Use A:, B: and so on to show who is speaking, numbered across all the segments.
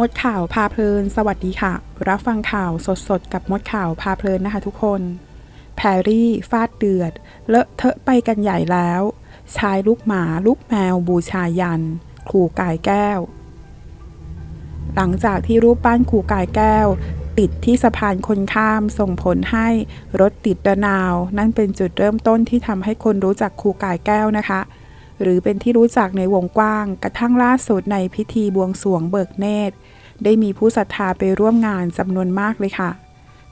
A: มดข่าวพาเพลิน สวัสดีค่ะ รับฟังข่าวสดๆ กับมดข่าวพาเพลินนะคะทุกคน แพรรี่ฟาดเดือด เลอะเทอะไปกันใหญ่แล้ว ชายลูกหมาลูกแมวบูชายันครูกายแก้ว หลังจากที่รูปปั้นครูกายแก้ว ติดที่สะพานคนข้ามส่งผลให้รถติดระนาว นั่นเป็นจุดเริ่มต้นที่ทำให้คนรู้จักครูกายแก้วนะคะ หรือเป็นที่รู้จักในวงกว้าง กระทั่งล่าสุดในพิธีบวงสรวงเบิกเนตร ได้มีผู้ศรัทธาไปร่วมงานจำนวนมากเลยค่ะ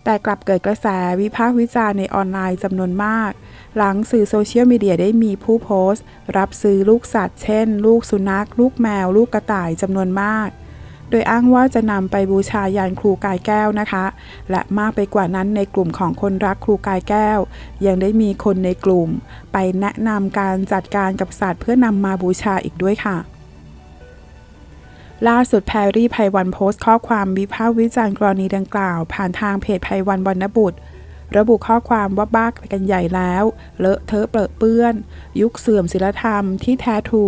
A: แต่กลับเกิดกระแสวิพากษ์วิจารณ์ในออนไลน์จำนวนมาก หลังสื่อโซเชียลมีเดียได้มีผู้โพสต์ รับซื้อลูกสัตว์เช่น ลูกสุนัข ลูกแมว ลูกกระต่ายจำนวนมาก โดยอ้างว่าจะนำไปบูชายันครูกายแก้วนะคะ และมากไปกว่านั้นในกลุ่มของคนรักครูกายแก้ว ยังได้มีคนในกลุ่ม ไปแนะนำการจัดการกับสัตว์เพื่อนำมาบูชาอีกด้วยค่ะล่าสุดแพรรี่ไพวันโพสต์ข้อความวิพากษ์วิจารณ์กรณีดังกล่าว ผ่านทางเพจไพวันวรรณบุตร ระบุข้อความว่าบ้ากันใหญ่แล้ว เลอะเทอะเปรอะเปื้อน ยุคเสื่อมศีลธรรมที่แท้ทู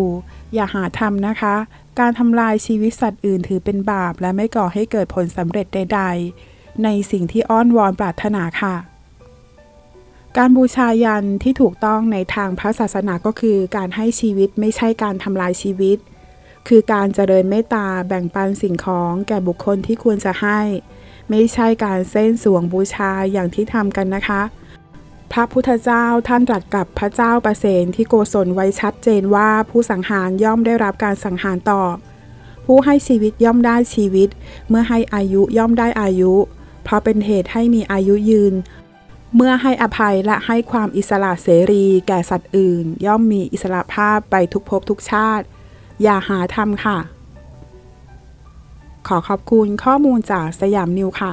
A: อย่าหาทำนะคะ การทำลายชีวิตสัตว์อื่นถือเป็นบาป และไม่ก่อให้เกิดผลสำเร็จใด ๆ ในสิ่งที่อ้อนวอนปรารถนาค่ะ การบูชายันที่ถูกต้องในทางพระศาสนาก็คือ การให้ชีวิตไม่ใช่การทำลายชีวิต คือการเจริญเมตตาแบ่งปันสิ่งของแก่บุคคลที่ควรจะให้ ไม่ใช่การเส้นสวงบูชาอย่างที่ทำกันนะคะ พระพุทธเจ้าท่านตรัสกับพระเจ้าประเสนที่โกศลไว้ชัดเจนว่าผู้สังหารย่อมได้รับการสังหารตอบ ผู้ให้ชีวิตย่อมได้ชีวิต เมื่อให้อายุย่อมได้อายุ เพราะเป็นเหตุให้มีอายุยืน เมื่อให้อภัยและให้ความอิสระเสรีแก่สัตว์อื่น ย่อมมีอิสระภาพไปทุกภพทุกชาติ อย่าหาทำค่ะ ขอขอบคุณข้อมูลจากสยามนิวค่ะ